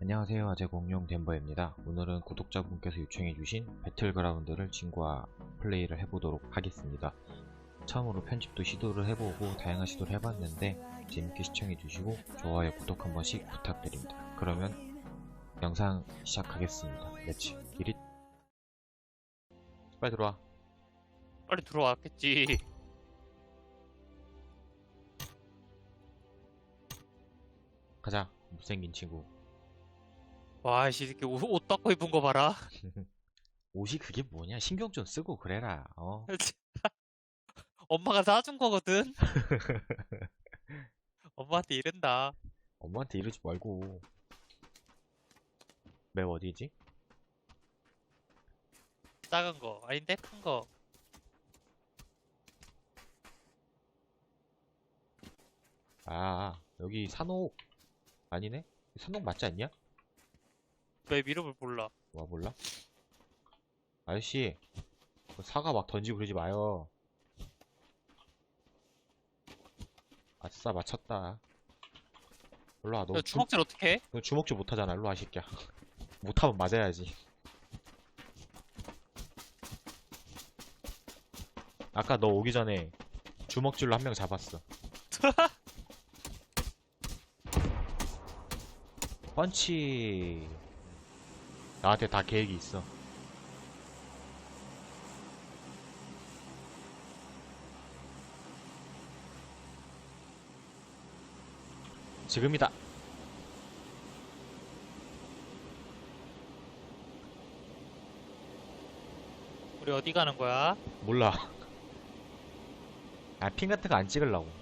안녕하세요. 아재 공룡 덴버입니다. 오늘은 구독자분께서 요청해주신 배틀그라운드를 친구와 플레이를 해보도록 하겠습니다. 처음으로 편집도 시도를 해보고 다양한 시도를 해봤는데 재밌게 시청해주시고 좋아요 구독 한 번씩 부탁드립니다. 그러면 영상 시작하겠습니다. 렛츠 기릿 빨리 들어와. 빨리 들어왔겠지. 가자. 못생긴 친구 와, 이 새끼 옷, 옷 바꿔 입은 거 봐라. 옷이 그게 뭐냐 신경 좀 쓰고 그래라 어 엄마가 사준 거거든. 엄마한테 이른다. 엄마한테 이러지 말고 맵 어디지? 작은 거. 아닌데? 큰 거. 아 여기 산옥 아니네? 산옥 맞지 않냐? 왜 이름을 몰라? 와 몰라? 아저씨 그 사과 막 던지고 그러지 마요. 아싸 맞췄다. 일로와 너 야, 주, 주먹질 어떻게 해? 너 주먹질 못하잖아. 일로와 이 새끼야. 못하면 맞아야지. 아까 너 오기 전에 주먹질로 한 명 잡았어. 펀치 나한테 다 계획이 있어. 지금이다. 우리 어디 가는 거야? 몰라. 아 핀 같은 거 안 찍으려고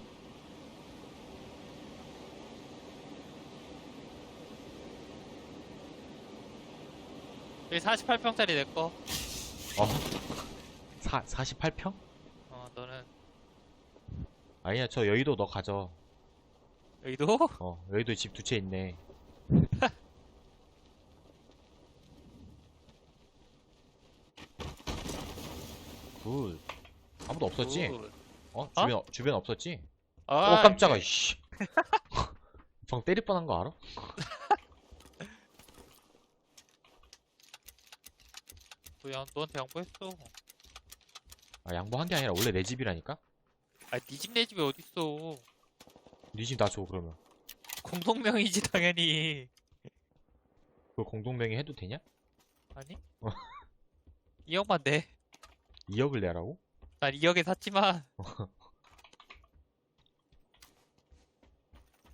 여기 48평짜리 내 거. 어? 사, 48평? 어, 너는 아니야 저 여의도 너 가져 여의도? 어 여의도에 집 두 채 있네 굿 아무도 없었지? 굿. 어? 주변, 주변 없었지? 아, 어 깜짝아 씨. 방 때릴 뻔한 거 알아? 너 양, 너한테 양보했어. 아 양보한 게 아니라 원래 내 집이라니까? 아, 니집 내 집이 어딨어. 네 집 나 줘 그러면 공동명의지, 당연히. 그걸 공동명의 해도 되냐? 아니? 어. 2억만 내. 2억을 내라고? 난 2억에 샀지만.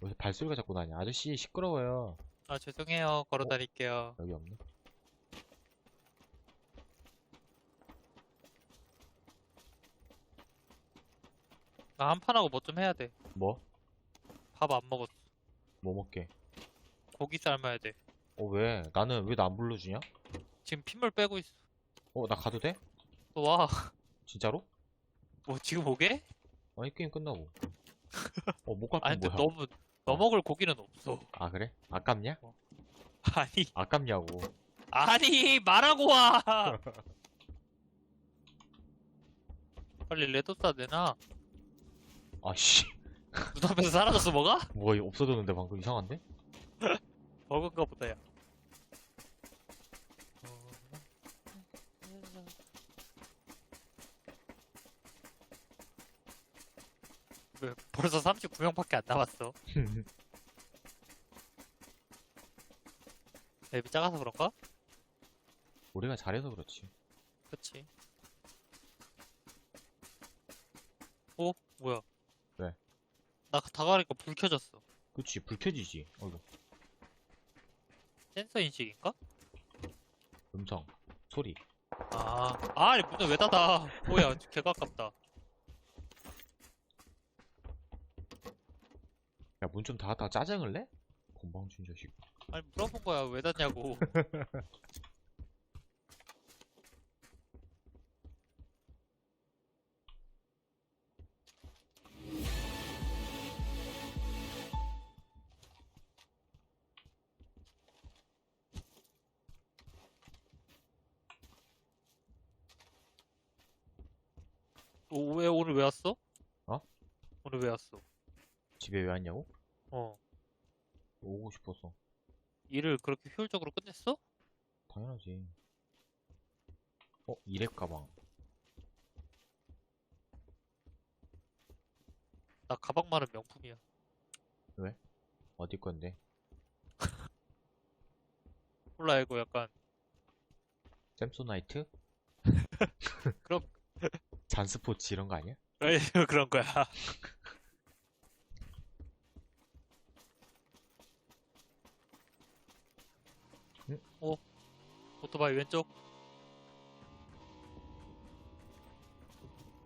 여기서 발소리가 자꾸 나냐 아저씨 시끄러워요 아, 죄송해요. 걸어 다닐게요. 여기 없네 나 한판하고 뭐 좀 해야 돼. 뭐? 밥 안 먹었어. 뭐 먹게? 고기 삶아야 돼. 어 왜? 나는 왜 나 안 불러주냐? 지금 핏물 빼고 있어. 어 나 가도 돼? 너 와. 진짜로? 뭐 지금 오게? 아니 게임 끝나고 어 못 갈 아니 건 근데 뭐야 너무 너 먹을 고기는 없어. 아 그래? 아깝냐? 아니 아깝냐고 아니 말하고 와. 빨리 레도사 내놔. 아씨 눈앞에서 사라졌어 뭐가? 뭐가 없어졌는데 방금 이상한데? 버그인가 보다 야. 왜 벌써 39명밖에 안 남았어? 앱이 작아서 그런가? 우리가 잘해서 그렇지 그치. 어? 뭐야? 왜? 나 다가가니까 불 켜졌어. 그치 불 켜지지 어이구 센서 인식인가? 음성 소리 아, 아, 아니, 문을 왜 닫아? 뭐야, 개가 아깝다. 야 문 좀 닫았다가 짜증을 내? 건방진 자식 아니, 물어본 거야, 왜 닫냐고. 오, 왜, 오늘 왜 왔어? 어? 오늘 왜 왔어? 집에 왜 왔냐고? 어. 오고 싶어서 일을 그렇게 효율적으로 끝냈어? 당연하지. 어, 이랩 가방. 나 가방만은 명품이야. 어디 건데? 몰라 이거 약간 샘소나이트? 그럼- 잔스포츠 이런 거 아니야? 그런 거야. 응? 오 오토바이 왼쪽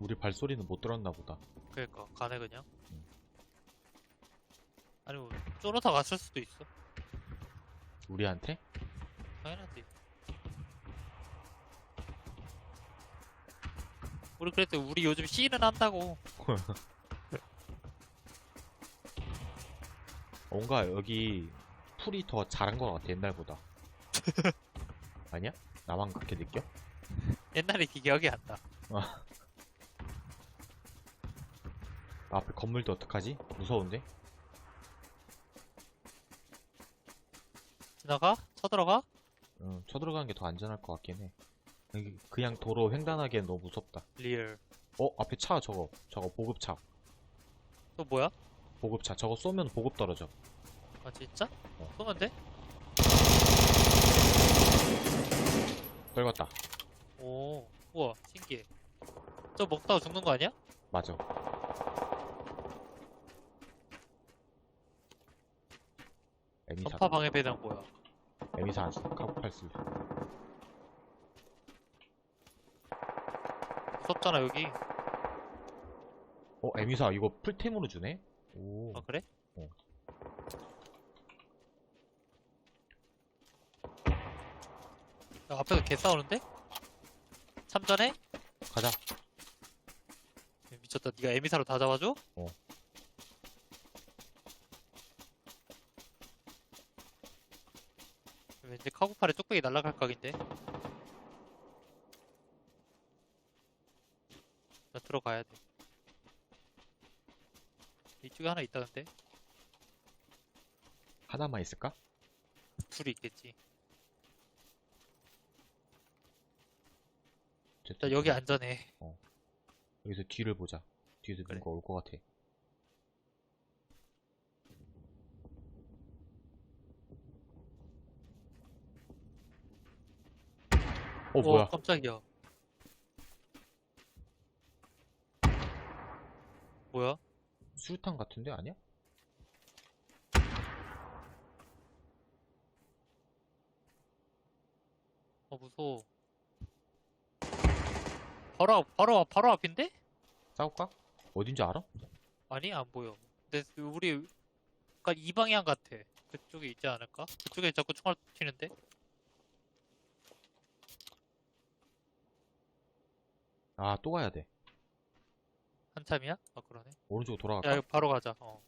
우리 발소리는 못 들었나 보다. 그니까 가네 그냥. 음. 아니 뭐 쫄아서 갔을 수도 있어. 우리한테? 당연하지. 우리 그랬더니 우리 요즘 시는 한다고. 뭔가 여기 풀이 더 자란 것 같아, 옛날보다. 아니야? 나만 그렇게 느껴? 옛날에 기억이 안 나. 앞에 건물도 어떡하지? 무서운데? 지나가? 쳐들어가? 응, 쳐들어가는 게 더 안전할 것 같긴 해. 여기 그냥 도로 횡단하기엔 너무 무섭다. 리얼. 어, 앞에 차 저거. 저거 보급차. 또 뭐야? 보급차. 저거 쏘면 보급 떨어져. 아 진짜? 어. 쏘면 돼? 떨궜다. 오, 우와, 신기해. 저 먹다가 죽는 거 아니야? 맞아. 에미사. 전파 방해 배당 뭐야? 에미사 안 쓰, 카고팔 쓸. 무섭잖아 여기. 어, 에미사 이거 풀템으로 주네? 오. 아 그래? 어. 야, 앞에서 개 싸우는데? 참전해? 가자. 미쳤다. 네가 에미사로 다 잡아줘? 어. 왠지 카구팔에 뚝배기 날라갈 각인데. 들어가야 돼. 이쪽에 하나 있다는데? 하나만 있을까? 둘이 있겠지. 자, 어쨌든 여기 안전해. 여기서 뒤를 보자. 뒤에서 그래. 누가 올 것 같아. 어, 오, 뭐야? 깜짝이야. 수류탄 같은데 아니야? 어, 무서워. 바로, 앞- 바로, 앞- 바로 앞인데? 싸울까? 어딘지 알아? 아니, 안 보여. 근데 우리, 약간 이 방향 같아. 그쪽에 있지 않을까? 그쪽에 자꾸 총알 튀는데? 아, 또 가야 돼. 한참이야? 아, 그러네. 오른쪽으로 돌아갈까? 야, 이거 바로 가자. 어.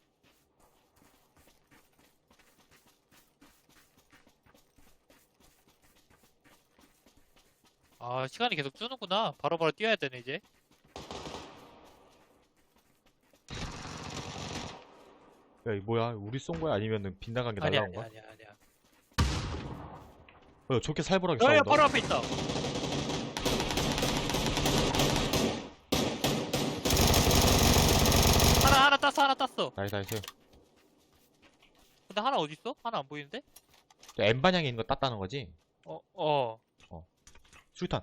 아, 시간이 계속 주는구나. 바로 바로 뛰어야 되네, 이제. 야, 이 뭐야? 우리 쏜 거야? 아니면은 빗나간 게 아니야, 날라온 거야? 아니야, 아니야, 아니야. 어, 저렇게 살벌하게 야, 야, 싸운다. 바로 앞에 있다. 하나, 하나 땄어. 나이스, 나이스. 근데 하나 어디 있어? 하나 안 보이는데? 저 M 방향에 있는 거 땄다는 거지? 어, 어. 수류탄.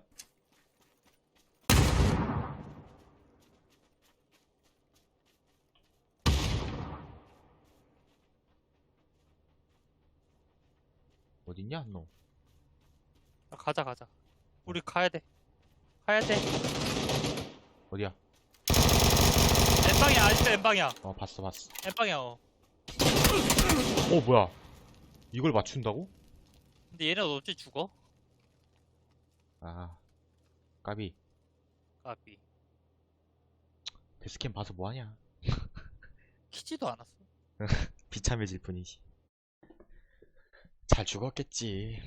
어딨냐, 너? 아, 가자, 가자. 우리 가야 돼. 가야 돼. 어디야? N방이야, 아직도 N방이야. 어, 봤어, 봤어. N방이야, 어. 어, 뭐야? 이걸 맞춘다고? 근데 얘네 어찌 죽어? 아, 까비. 까비. 데스캠 봐서 뭐하냐? 키지도 않았어. 비참해질 뿐이지. 잘 죽었겠지.